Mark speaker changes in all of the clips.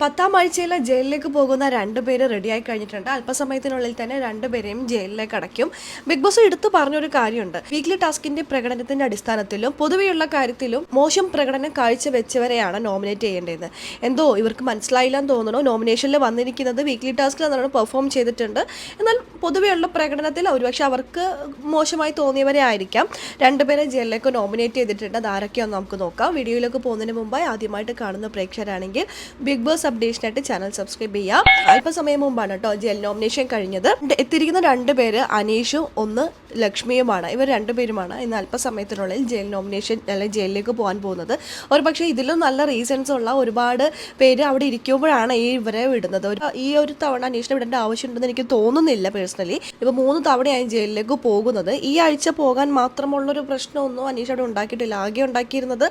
Speaker 1: പത്താം ആഴ്ചയിൽ ജയിലിലേക്ക് പോകുന്ന രണ്ട് രണ്ടുപേര് റെഡിയായി കഴിഞ്ഞിട്ടുണ്ട്. അല്പസമയത്തിനുള്ളിൽ തന്നെ രണ്ടുപേരെയും ജയിലിലേക്ക് അടയ്ക്കും. ബിഗ് ബോസ് എടുത്തു പറഞ്ഞൊരു കാര്യമുണ്ട്. വീക്ക്ലി ടാസ്കിന്റെ പ്രകടനത്തിന്റെ അടിസ്ഥാനത്തിലും പൊതുവെയുള്ള കാര്യത്തിലും മോശം പ്രകടനം കാഴ്ചവെച്ചവരെയാണ് നോമിനേറ്റ് ചെയ്യേണ്ടത്. എന്തോ ഇവർക്ക് മനസ്സിലായില്ല എന്ന് തോന്നുന്നു. നോമിനേഷനിൽ വന്നിരിക്കുന്നത് വീക്ക്ലി ടാസ്കിൽ നല്ലോണം പെർഫോം ചെയ്തിട്ടുണ്ട്. എന്നാൽ പൊതുവെയുള്ള പ്രകടനത്തിൽ ഒരുപക്ഷെ അവർക്ക് മോശമായി തോന്നിയവരെ ആയിരിക്കാം. രണ്ടുപേരെ ജയിലിലേക്ക് നോമിനേറ്റ് ചെയ്തിട്ടുണ്ട്. അതാരൊക്കെയാണെന്ന് നമുക്ക് നോക്കാം. വീഡിയോയിലേക്ക് പോകുന്നതിന് മുമ്പായി ആദ്യമായിട്ട് കാണുന്ന പ്രേക്ഷകരാണെങ്കിൽ ബിഗ് ബോസ് അപ്ഡേഷനായിട്ട് ചാനൽ സബ്സ്ക്രൈബ് ചെയ്യാം. അല്പസമയം മുമ്പാണ് കേട്ടോ ജയിൽ നോമിനേഷൻ കഴിഞ്ഞത്. എത്തിയിരിക്കുന്ന രണ്ട് പേര് അനീഷും ഒന്ന് ലക്ഷ്മിയുമാണ്. ഇവർ രണ്ടുപേരുമാണ് ഇന്ന് അല്പസമയത്തിനുള്ളിൽ ജയിൽ നോമിനേഷൻ അല്ലെങ്കിൽ ജയിലിലേക്ക് പോകാൻ പോകുന്നത്. ഒരു പക്ഷേ ഇതിലും നല്ല റീസൺസ് ഉള്ള ഒരുപാട് പേര് അവിടെ ഇരിക്കുമ്പോഴാണ് ഈ ഇവരെ വിടുന്നത്. ഈ ഒരു തവണ അനീഷിനെ വിടേണ്ട ആവശ്യമുണ്ടെന്ന് എനിക്ക് തോന്നുന്നില്ല പേഴ്സണലി ഇപ്പോൾ മൂന്ന് തവണയാണ് ജയിലിലേക്ക് പോകുന്നത്. ഈ ആഴ്ച പോകാൻ മാത്രമുള്ളൊരു പ്രശ്നമൊന്നും അനീഷ് അവിടെ ഉണ്ടാക്കിയിട്ടില്ല. ആകെ ഉണ്ടാക്കിയിരുന്നത്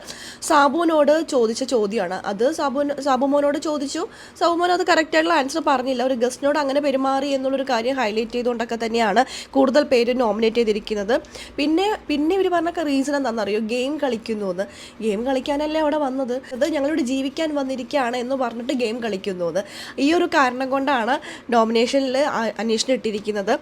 Speaker 1: സാബുവിനോട് ചോദിച്ച ചോദ്യമാണ്. അത് സാബു സാബുമോനോട് ചോദിച്ചു സാബുമോൻ അത് കറക്റ്റായിട്ടുള്ള ആൻസർ പറഞ്ഞില്ല. ഒരു ഗസ്റ്റിനോട് അങ്ങനെ പെരുമാറി എന്നുള്ളൊരു കാര്യം ഹൈലൈറ്റ് ചെയ്തുകൊണ്ടൊക്കെ തന്നെയാണ് കൂടുതൽ പേര് നോമിനേറ്റ് ചെയ്തിരിക്കുന്നത്. പിന്നെ പിന്നെ ഇവർ പറഞ്ഞ റീസൺ എന്താണെന്നറിയോ? ഗെയിം കളിക്കുന്നു എന്ന്. ഗെയിം കളിക്കാനല്ലേ അവിടെ വന്നത്? അത് ഞങ്ങളിവിടെ ജീവിക്കാൻ വന്നിരിക്കുകയാണ് എന്ന് പറഞ്ഞിട്ട് ഗെയിം കളിക്കുന്നു എന്ന്. ഈ ഒരു കാരണം കൊണ്ടാണ് നോമിനേഷനിൽ അന്വേഷണം ഇട്ടിരിക്കുന്നത്.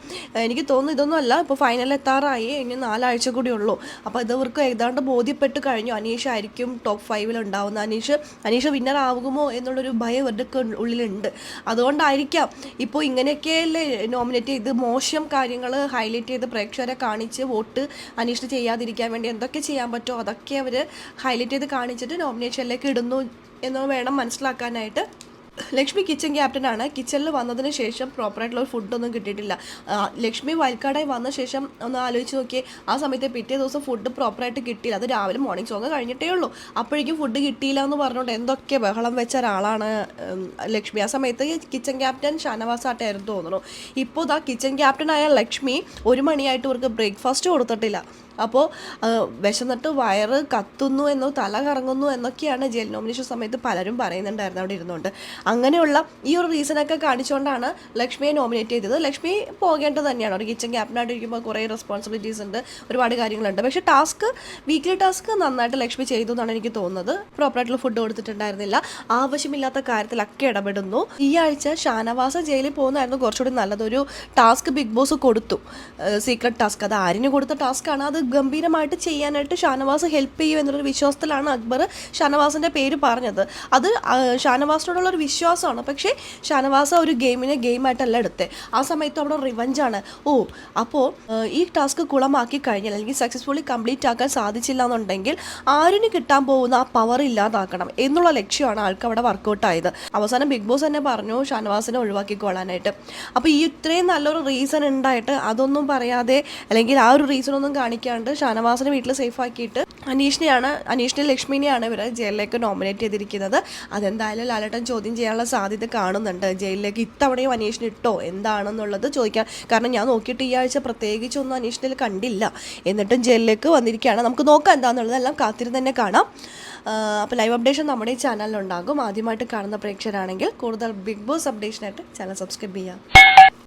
Speaker 1: എനിക്ക് തോന്നുന്നു ഇതൊന്നും അല്ല. ഇപ്പോൾ ഫൈനൽ എത്താറായി. ഇനി നാലാഴ്ച കൂടി ഉള്ളൂ. അപ്പോൾ ഇതവർക്ക് ഏതാണ്ട് ബോധ്യപ്പെട്ട് കഴിഞ്ഞു. അനീഷ് ആയിരിക്കും ടോപ്പ് ഫൈവിൽ ഉണ്ടാവുന്ന അനീഷ് അനീഷ് വിന്നർ ആവുമോ എന്നുള്ളൊരു ഭയം ഇവരുടെ ഉള്ളിലുണ്ട്. അതുകൊണ്ടായിരിക്കാം ഇപ്പോൾ ഇങ്ങനെയൊക്കെയല്ലേ നോമിനേറ്റ് ചെയ്ത് മോശം കാര്യങ്ങൾ ഹൈലൈറ്റ് ചെയ്ത് പ്രേക്ഷകരെ കാണിച്ച് വോട്ട് അന്വേഷിച്ച് ചെയ്യാതിരിക്കാൻ വേണ്ടി എന്തൊക്കെ ചെയ്യാൻ പറ്റുമോ അതൊക്കെ അവർ ഹൈലൈറ്റ് ചെയ്ത് കാണിച്ചിട്ട് നോമിനേഷനിലേക്ക് ഇടുന്നു എന്ന് വേണം മനസ്സിലാക്കാനായിട്ട്. ലക്ഷ്മി കിച്ചൺ ക്യാപ്റ്റനാണ് കിച്ചണിൽ വന്നതിന് ശേഷം പ്രോപ്പറായിട്ടുള്ള ഒരു ഫുഡൊന്നും കിട്ടിയിട്ടില്ല. ലക്ഷ്മി വയൽക്കാടായി വന്ന ശേഷം ഒന്ന് ആലോചിച്ച് നോക്കിയേ. ആ സമയത്ത് പിറ്റേ ദിവസം ഫുഡ് പ്രോപ്പറായിട്ട് കിട്ടിയില്ല. അത് രാവിലെ മോർണിംഗ് സോങ് കഴിഞ്ഞിട്ടേ ഉള്ളൂ. അപ്പോഴേക്കും ഫുഡ് കിട്ടിയില്ല എന്ന് പറഞ്ഞുകൊണ്ട് എന്തൊക്കെ ബഹളം വെച്ച ഒരാളാണ് ലക്ഷ്മി. ആ സമയത്ത് കിച്ചൺ ക്യാപ്റ്റൻ ഷാനവാസായിട്ടായിരുന്നു തോന്നുന്നു. ഇപ്പോൾ ഇതാ കിച്ചൺ ക്യാപ്റ്റനായ ലക്ഷ്മി ഒരു മണിയായിട്ട് ഇവർക്ക് ബ്രേക്ക്ഫാസ്റ്റ് കൊടുത്തിട്ടില്ല. അപ്പോൾ വിശന്നിട്ട് വയറ് കത്തുന്നു എന്നോ തല കറങ്ങുന്നു എന്നൊക്കെയാണ് ജയിൽ നോമിനേഷൻ സമയത്ത് പലരും പറയുന്നുണ്ടായിരുന്നു അവിടെ ഇരുന്നുകൊണ്ട്. അങ്ങനെയുള്ള ഈ ഒരു റീസണൊക്കെ കാണിച്ചുകൊണ്ടാണ് ലക്ഷ്മിയെ നോമിനേറ്റ് ചെയ്തത്. ലക്ഷ്മി പോകേണ്ടത് തന്നെയാണ്. ഒരു കിച്ചൺ ക്യാപ്റ്റനായിട്ട് ഇരിക്കുമ്പോൾ കുറേ റെസ്പോൺസിബിലിറ്റീസ് ഉണ്ട് ഒരുപാട് കാര്യങ്ങളുണ്ട്. പക്ഷേ ടാസ്ക് വീക്ക്ലി ടാസ്ക് നന്നായിട്ട് ലക്ഷ്മി ചെയ്തു എന്നാണ് എനിക്ക് തോന്നുന്നത്. പ്രോപ്പറായിട്ടുള്ള ഫുഡ് കൊടുത്തിട്ടുണ്ടായിരുന്നില്ല. ആവശ്യമില്ലാത്ത കാര്യത്തിലൊക്കെ ഇടപെടുന്നു. ഈ ആഴ്ച ഷാനവാസ ജയിലിൽ പോകുന്നതായിരുന്നു കുറച്ചുകൂടി നല്ലതൊരു ടാസ്ക് ബിഗ് ബോസ് കൊടുത്തു. സീക്രട്ട് ടാസ്ക് അത് ആരിന് കൊടുത്ത ടാസ്ക്കാണ് അത് ഗംഭീരമായിട്ട് ചെയ്യാനായിട്ട് ഷാനവാസ് ഹെൽപ്പ് ചെയ്യും എന്നൊരു വിശ്വാസത്തിലാണ് അക്ബർ ഷാനവാസിന്റെ പേര് പറഞ്ഞത്. അത് ഷാനവാസിനോടുള്ള ഒരു വിശ്വാസമാണ്. പക്ഷേ ഷാനവാസ ഒരു ഗെയിമിനെ ഗെയിമായിട്ടല്ല എടുത്തത് ആ സമയത്ത് അവിടെ റിവഞ്ചാണ്. ഓ അപ്പോൾ ഈ ടാസ്ക് കുളമാക്കി കഴിഞ്ഞാൽ അല്ലെങ്കിൽ സക്സസ്ഫുള്ളി കംപ്ലീറ്റ് ആക്കാൻ സാധിച്ചില്ല എന്നുണ്ടെങ്കിൽ ആരിന് കിട്ടാൻ പോകുന്ന ആ പവർ ഇല്ലാതാക്കണം എന്നുള്ള ലക്ഷ്യമാണ് ആൾക്ക് അവിടെ വർക്കൗട്ട് ആയത്. അവസാനം ബിഗ് ബോസ് തന്നെ പറഞ്ഞു ഷാനവാസിനെ ഒഴിവാക്കിക്കൊള്ളാനായിട്ട്. അപ്പോൾ ഈ ഇത്രയും നല്ലൊരു റീസൺ ഉണ്ടായിട്ട് അതൊന്നും പറയാതെ അല്ലെങ്കിൽ ആ ഒരു റീസൺ ഒന്നും കാണിക്കാണ്ട് ഷാനവാസിനെ വീട്ടിൽ സേഫ് ആക്കിയിട്ട് അനീഷിനെയാണ് അനീഷിനെ ലക്ഷ്മിനെയാണ് ഇവർ ജയിലിലേക്ക് നോമിനേറ്റ് ചെയ്തിരിക്കുന്നത്. അതെന്തായാലും ലാലേട്ടൻ ചോദ്യം ചെയ്യാനുള്ള സാധ്യത കാണുന്നുണ്ട്. ജയിലിലേക്ക് ഇത്തവണയും അനീഷിന് ഇട്ടോ? എന്താണെന്നുള്ളത് ചോദിക്കാൻ കാരണം ഞാൻ നോക്കിയിട്ട് ഈ ആഴ്ച പ്രത്യേകിച്ചൊന്നും അനീഷിനിൽ കണ്ടില്ല. എന്നിട്ടും ജയിലിലേക്ക് വന്നിരിക്കുകയാണ്. നമുക്ക് നോക്കാം എന്താണെന്നുള്ളത് എല്ലാം കാത്തിരുന്ന് തന്നെ കാണാം. അപ്പോൾ ലൈവ് അപ്ഡേഷൻ നമ്മുടെ ഈ ചാനലിലുണ്ടാകും ആദ്യമായിട്ട് കാണുന്ന പ്രേക്ഷകരാണെങ്കിൽ കൂടുതൽ ബിഗ് ബോസ് അപ്ഡേഷനായിട്ട് ചാനൽ സബ്സ്ക്രൈബ് ചെയ്യാം.